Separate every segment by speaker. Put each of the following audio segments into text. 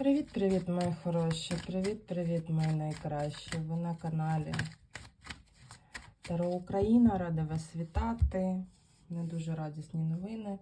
Speaker 1: Привіт-привіт, мої хороші! Привіт-привіт, мої найкращі! Ви на каналі Таро Україна, рада вас вітати. Не дуже радісні новини.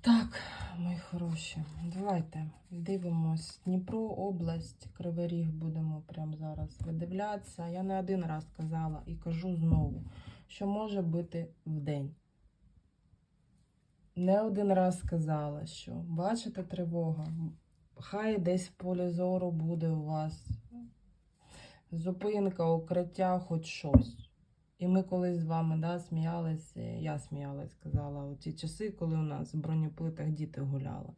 Speaker 1: Так, мої хороші, давайте дивимось. Дніпро, область, Кривий Ріг будемо прямо зараз видивлятися. Я не один раз казала і кажу знову, що може бути в день. Не один раз сказала, що бачите тривога, Хай десь в полі зору буде у вас зупинка, укриття, хоч щось. І ми колись з вами да, сміялися, я сміялась, казала, у ті часи, коли у нас в бронеплитах діти гуляли.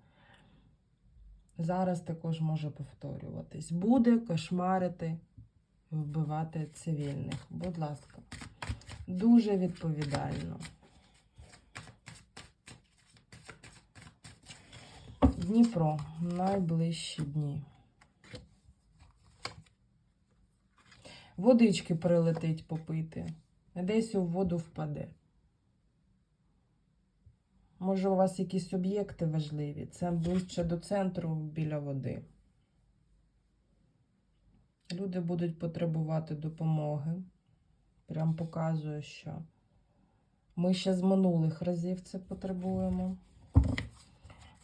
Speaker 1: Зараз також може повторюватись. Буде кошмарити, вбивати цивільних. Будь ласка, дуже відповідально. Дніпро найближчі дні. Водички прилетить попити. Десь у воду впаде. Може, у вас якісь об'єкти важливі. Це ближче до центру біля води. Люди будуть потребувати допомоги. Прям показує, що ми ще з минулих разів це потребуємо.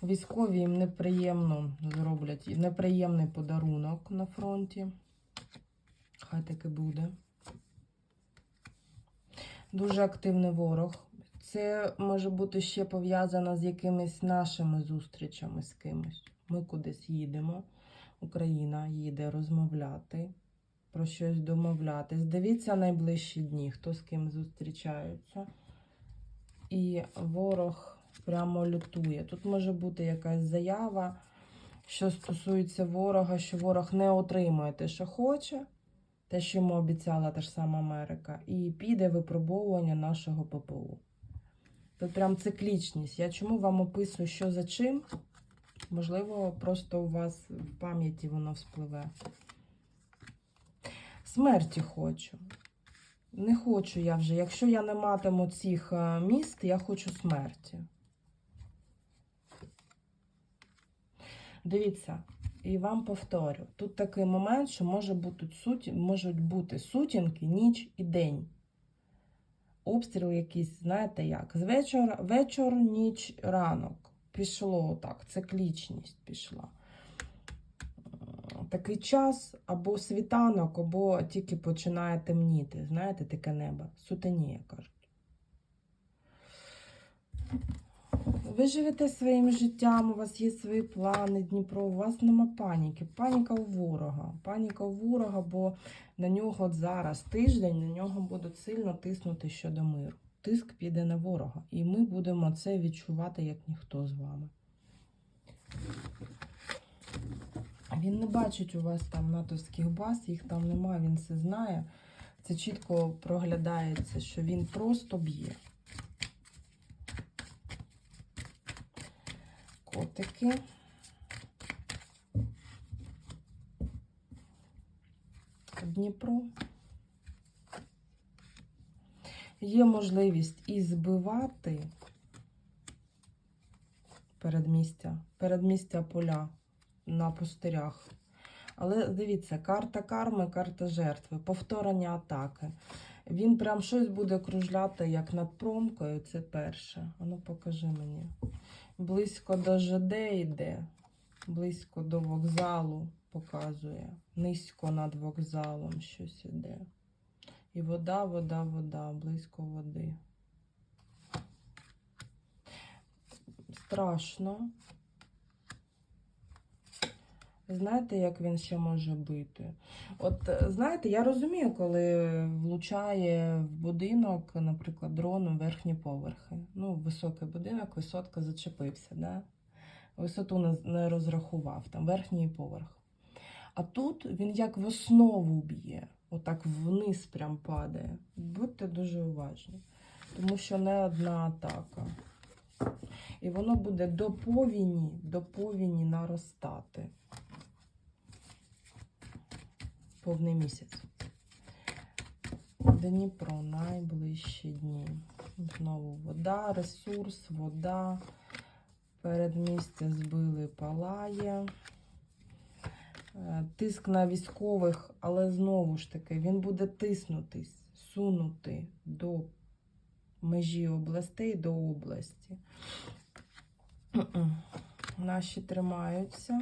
Speaker 1: Військові їм неприємно зроблять неприємний подарунок на фронті. Хай таки буде. Дуже активний ворог. Це може бути ще пов'язано з якимись нашими зустрічами з кимось. Ми кудись їдемо. Україна їде розмовляти, про щось домовлятись. Дивіться найближчі дні, хто з ким зустрічається. І ворог прямо лютує. Тут може бути якась заява, що стосується ворога, що ворог не отримує те, що хоче, те, що йому обіцяла та ж сама Америка, і піде випробовування нашого ППУ. Тут прям циклічність. Я чому вам описую, що за чим? Можливо, просто у вас в пам'яті воно вспливе. Смерті хочу. Не хочу я вже. Якщо я не матиму цих е, міст, я хочу смерті. Дивіться, і вам повторю, тут такий момент, що може бути суті, можуть бути сутінки, ніч і день. Обстріл якийсь, знаєте як? З вечора, вечір, ніч, ранок. Пішло так, циклічність пішла. Такий час або світанок, або тільки починає темніти. Знаєте, таке небо. Сутеніє, кажуть. Ви живете своїм життям, у вас є свої плани, Дніпро, у вас нема паніки. Паніка у ворога. Паніка у ворога, бо на нього зараз тиждень на нього будуть сильно тиснути щодо миру. Тиск піде на ворога. І ми будемо це відчувати як ніхто з вами. Він не бачить у вас там натовських баз, їх там немає, він це знає. Це чітко проглядається, що він просто б'є. Котики. Дніпро. Є можливість і збивати передмістя, передмістя поля на пустирях. Але дивіться, карта карми, карта жертви, повторення атаки. Він прям щось буде кружляти, як над промкою, це перше. Ану, покажи мені. Близько до ЖД йде, близько до вокзалу показує. Низько над вокзалом щось іде. І вода, вода, вода, близько води. Страшно. Знаєте, як він ще може бити? От е, знаєте, я розумію, коли влучає в будинок, наприклад, дрон у верхні поверхи. Ну, високий будинок, висотка зачепився, да? висоту не розрахував, там верхній поверх. А тут він як в основу б'є, отак вниз прям падає. Будьте дуже уважні, тому що не одна атака. І воно буде до повіні, до повіні наростати. Повний місяць. Дніпро найближчі дні. Знову вода, ресурс, вода. Передмістя збили палає. Е, Тиск на військових, але знову ж таки він буде тиснутись, сунути до межі областей, до області. Наші тримаються.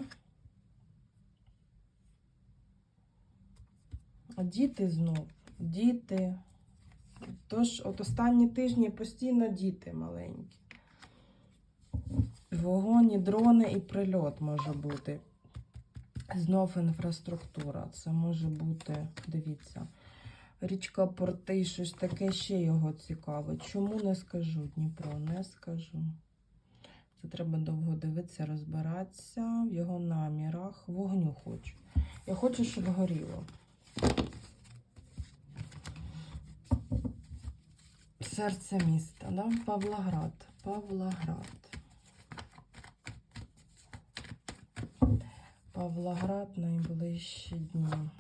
Speaker 1: А Діти знов, діти. Тож, от останні тижні постійно діти маленькі. Вогонь, і дрони і прильот може бути. Знов інфраструктура. Це може бути, дивіться, річка порти, щось таке ще його цікавить. Чому не скажу Дніпро? Не скажу. Це треба довго дивитися, розбиратися в його намірах. Вогню хочу. Я хочу, щоб горіло. Серце міста, да? Павлоград. Павлоград. Павлоград найближчі дні.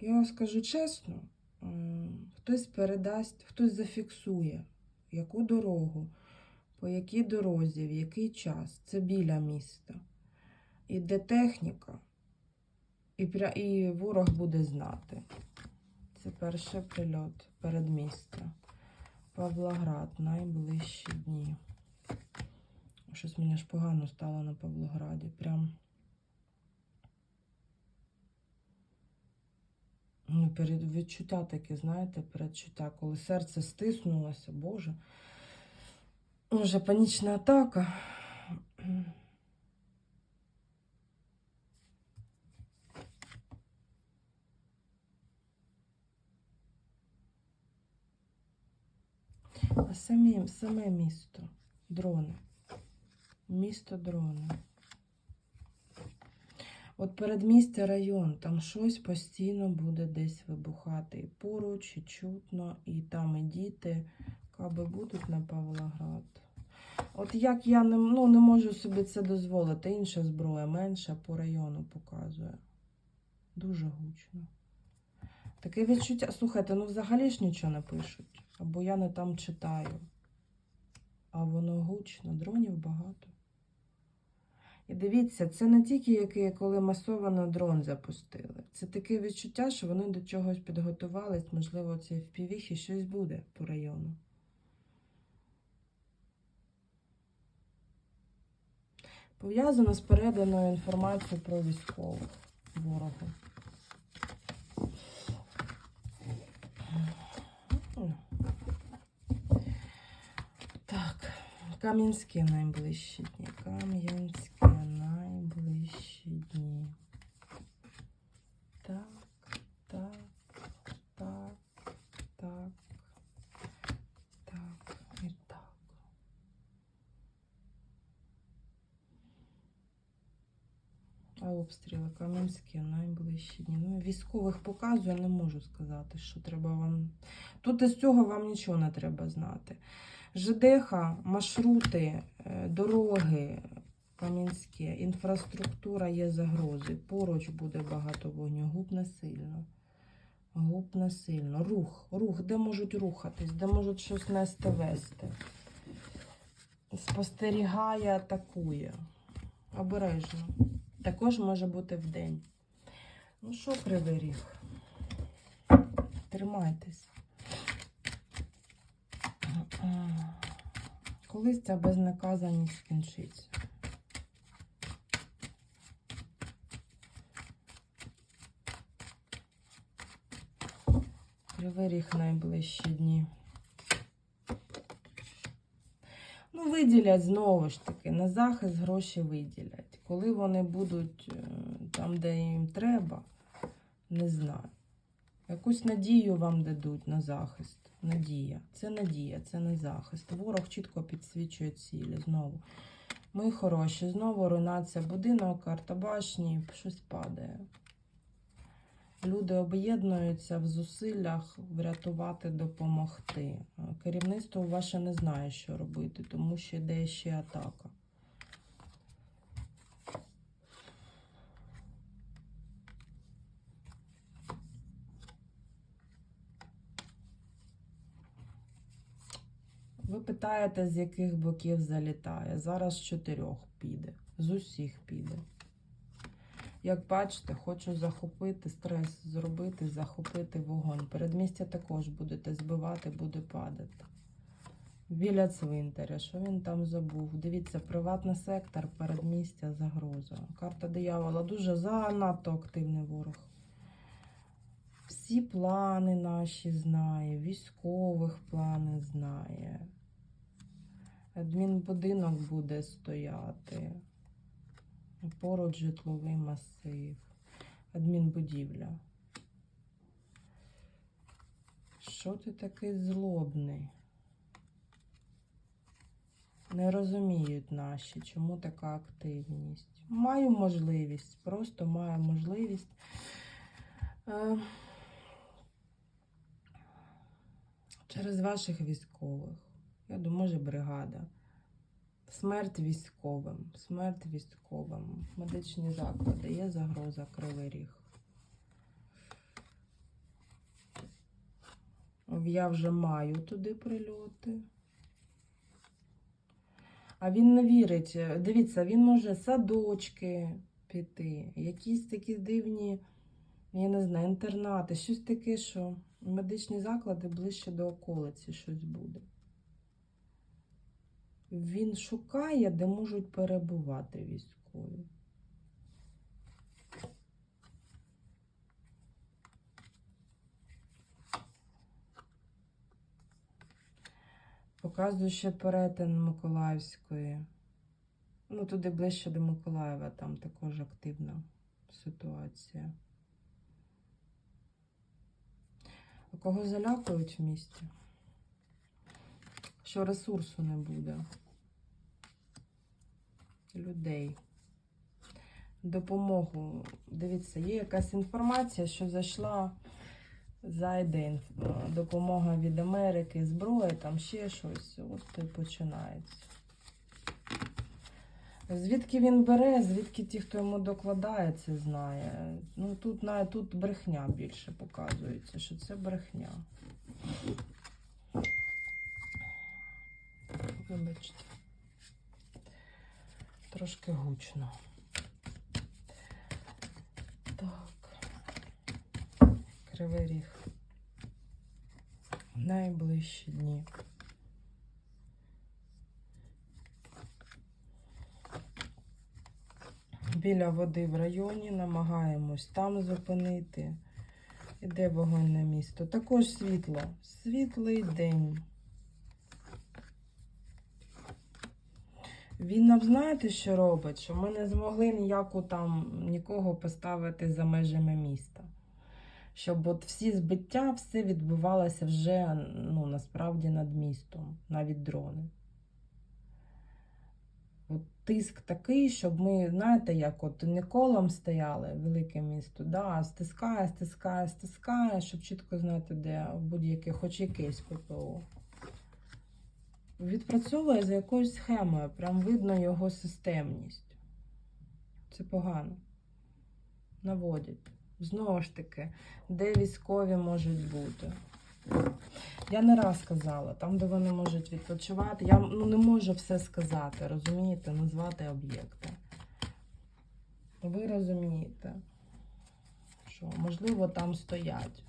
Speaker 1: Я скажу чесно, хтось передасть, хтось зафіксує, яку дорогу, по якій дорозі, в який час. Це біля міста. Іде техніка, і, і ворог буде знати. Це перший прильот передмістя. Павлоград, найближчі дні. Щось мені ж погано стало на Павлограді. Прям. Ну, перед відчуття таке, знаєте, передчуття, коли серце стиснулося, Боже. Уже панічна атака. А самі, саме місто, дрони. Місто дрони. От передмістя район, там щось постійно буде десь вибухати. І поруч, і чутно, і там і діти, каби будуть на Павлоград. От як я не, ну, не можу собі це дозволити, інша зброя менша по району показує. Дуже гучно. Таке відчуття. Слухайте, ну взагалі ж нічого не пишуть. Або я не там читаю. А воно гучно, дронів багато. І дивіться, це не тільки який, коли масовано дрон запустили. Це таке відчуття, що вони до чогось підготувались, можливо, це в півіхі щось буде по району. Пов'язано з переданою інформацією про військових ворогу. Так, Кам'янське найближчі дні. Кам'янське найближчі дні. Так, так, так, так, так і так. А обстріли Кам'янське найближчі дні. Ну, військових показую, не можу сказати, що треба вам. Тут із цього вам нічого не треба знати. ЖДХ, маршрути, е, дороги, Кам'янське, інфраструктура є загрози. Поруч буде багато вогню. Губ не сильно. Губ не сильно. Рух, рух, де можуть рухатись, де можуть щось нести вести. Спостерігає, атакує. Обережно. Також може бути вдень. Ну що, кривий ріг? Тримайтесь. Колись ця безнаказаність скінчиться. Кривий ріг найближчі дні. Ну, виділять знову ж таки, на захист гроші виділять. Коли вони будуть е, там, де їм треба, не знаю. Якусь надію вам дадуть на захист. Надія. Це надія, це не захист. Ворог чітко підсвічує цілі знову. Ми хороші, знову руйнація будинок, карта башні, щось падає. Люди об'єднуються в зусиллях врятувати, допомогти. Керівництво ваше не знає, що робити, тому що йде ще атака. Питаєте, з яких боків залітає. Зараз з чотирьох піде. З усіх піде. Як бачите, хочу захопити стрес, зробити, захопити вогонь. Передмістя також будете збивати, буде падати. Біля цвинтаря, що він там забув? Дивіться, приватний сектор, передмістя, загроза. Карта диявола дуже занадто активний ворог. Всі плани наші знає, військових плани знає. Адмінбудинок буде стояти. Поруч житловий масив. Адмінбудівля. Що ти такий злобний? Не розуміють наші, чому така активність. Маю можливість, просто маю можливість. Е, через ваших військових. Я думаю, може, бригада. Смерть військовим, смерть військовим, медичні заклади, є загроза кривий ріг. Я вже маю туди прильоти. А він не вірить. Дивіться, він може садочки піти, якісь такі дивні, я не знаю, інтернати, щось таке, що медичні заклади ближче до околиці щось буде. Він шукає, де можуть перебувати військові. Показую ще перетин Миколаївської. Ну, туди ближче до Миколаєва, там також активна ситуація. А кого залякують в місті? Що ресурсу не буде. Людей. Допомогу. Дивіться, є якась інформація, що зайшла, зайде допомога від Америки, зброя, там ще щось. От і починається. Звідки він бере, звідки ті, хто йому докладає, це знає. Ну тут тут брехня більше показується, що це брехня. Вибачте. Трошки гучно. Так. Кривий ріг. Найближчі дні. Біля води в районі намагаємось там зупинити. Іде вогонь на місто. Також світло. Світлий день. Він нам знаєте, що робить? Що ми не змогли ніяку там нікого поставити за межами міста. Щоб от всі збиття, все відбувалося вже ну, насправді над містом, навіть дрони. От тиск такий, щоб ми, знаєте, як от не колом стояли велике місто, да, стискає, стискає, стискає, щоб чітко знати, де будь-яке, хоч якесь ППО. Відпрацьовує за якоюсь схемою, прям видно його системність. Це погано. Наводять. Знову ж таки, де військові можуть бути. Я не раз казала, там, де вони можуть відпочивати. Я ну, не можу все сказати, розумієте, назвати об'єкти. Ви розумієте, що можливо там стоять.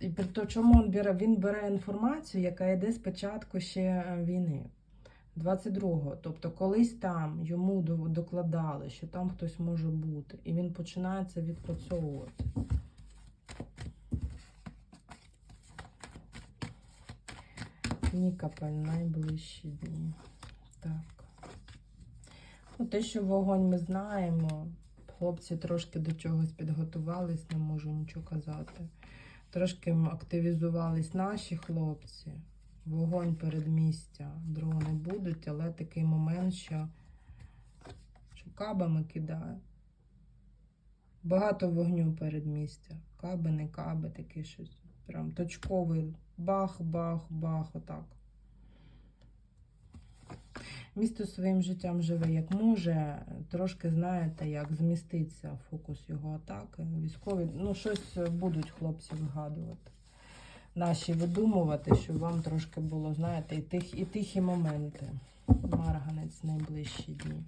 Speaker 1: І при чому він бере? Він бере інформацію, яка йде спочатку ще е, війни. 22-го. Тобто колись там йому докладали, що там хтось може бути. І він починає це відпрацьовувати. Нікапель найближчі дні. Так. Ну, те, що вогонь ми знаємо. Хлопці трошки до чогось підготувались, не можу нічого казати. Трошки активізувались наші хлопці. Вогонь передмістя. Дрони будуть, але такий момент, що, що кабами кидає. Багато вогню передмістя. Каби, не каби, таке щось. Прям точковий бах, бах, бах, отак. Місто своїм життям живе як може. Трошки знаєте, як зміститься фокус його атаки. Військові, ну, щось будуть хлопці вигадувати. наші видумувати, щоб вам трошки було, знаєте, і, тих, і тихі моменти. Марганець найближчі дні.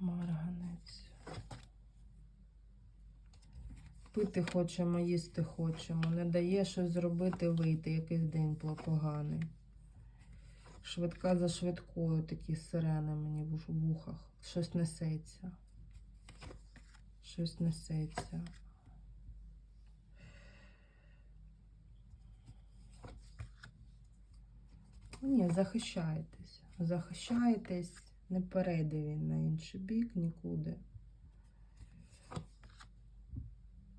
Speaker 1: Марганець. Пити хочемо, їсти хочемо. Не дає щось зробити, вийти. Якийсь день поганий. Швидка за швидкою такі сирени мені в вухах. Щось несеться. Щось несеться. Ні, захищаєтесь. Захищаєтесь, не перейде він на інший бік нікуди.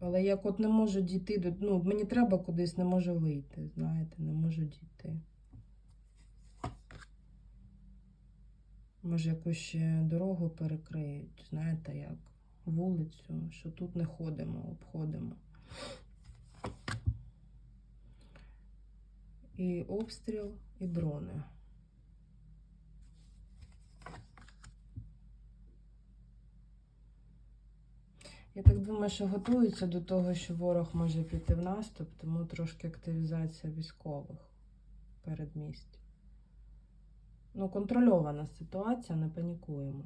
Speaker 1: Але як от не можу дійти до. Ну, мені треба кудись, не можу вийти, знаєте, не можу дійти. Може, якусь ще дорогу перекриють, знаєте, як вулицю, що тут не ходимо, обходимо. І обстріл, і дрони. Я так думаю, що готуються до того, що ворог може піти в наступ, тому трошки активізація військових передмість. Ну, контрольована ситуація, не панікуємо.